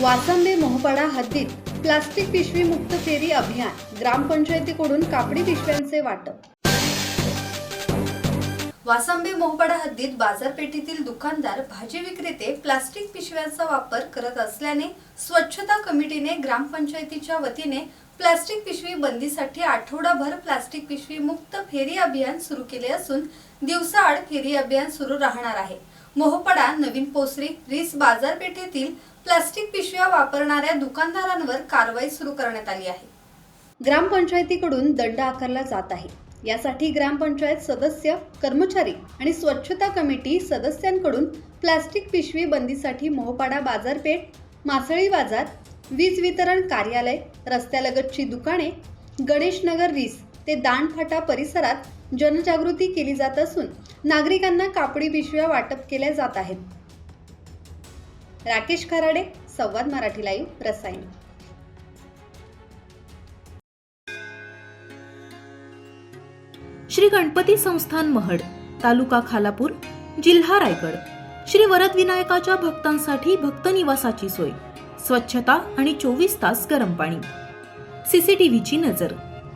वासंबे मोहपाडा हद्दीत प्लास्टिक पिशवी मुक्त फेरी अभियान ग्रामपंचायतीकडून कापडी पिशव्यांचे वाटप. वासंबे मोहपाडा हद्दीत बाजारपेठेतील दुकानदार भाजी विक्रेते प्लास्टिक पिशव्यांचा वापर करत असल्याने स्वच्छता कमिटीने ग्रामपंचायतीच्या वतीने प्लास्टिक पिशवी बंदीसाठी आठवडाभर प्लास्टिक पिशवी मुक्त फेरी अभियान सुरू केले असून दिवसाआड फेरी अभियान सुरू राहणार आहे. मोहपडा नवीन पोसरी रिस बाजारपेठेतील प्लास्टिक पिशव्या वापरणाऱ्या दुकानदारांवर कारवाई सुरू करण्यात आली आहे. ग्रामपंचायतीकडून दंड आकारला जात आहे. यासाठी ग्रामपंचायत सदस्य कर्मचारी आणि स्वच्छता कमिटी सदस्यांकडून प्लास्टिक पिशवी बंदीसाठी मोहपाडा बाजारपेठ मासळी बाजार वीज वितरण कार्यालय रस्त्यालगतची दुकाने गणेशनगर रीस ते दांडफाटा परिसरात जनजागृती केली जात असून नागरिकांना कापडी पिशव्या वाटप केल्या जात आहेत. राकेश खराडे संवाद मराठी लाईव्ह रसायन श्री गणपती संस्थान महड तालुका खालापूर जिल्हा रायगड. श्री वरद विनायकाच्या भक्तांसाठी भक्त निवासाची सोय स्वच्छता आणि चोवीस तास गरम पाणी. सीसीटीव्हीची नजर.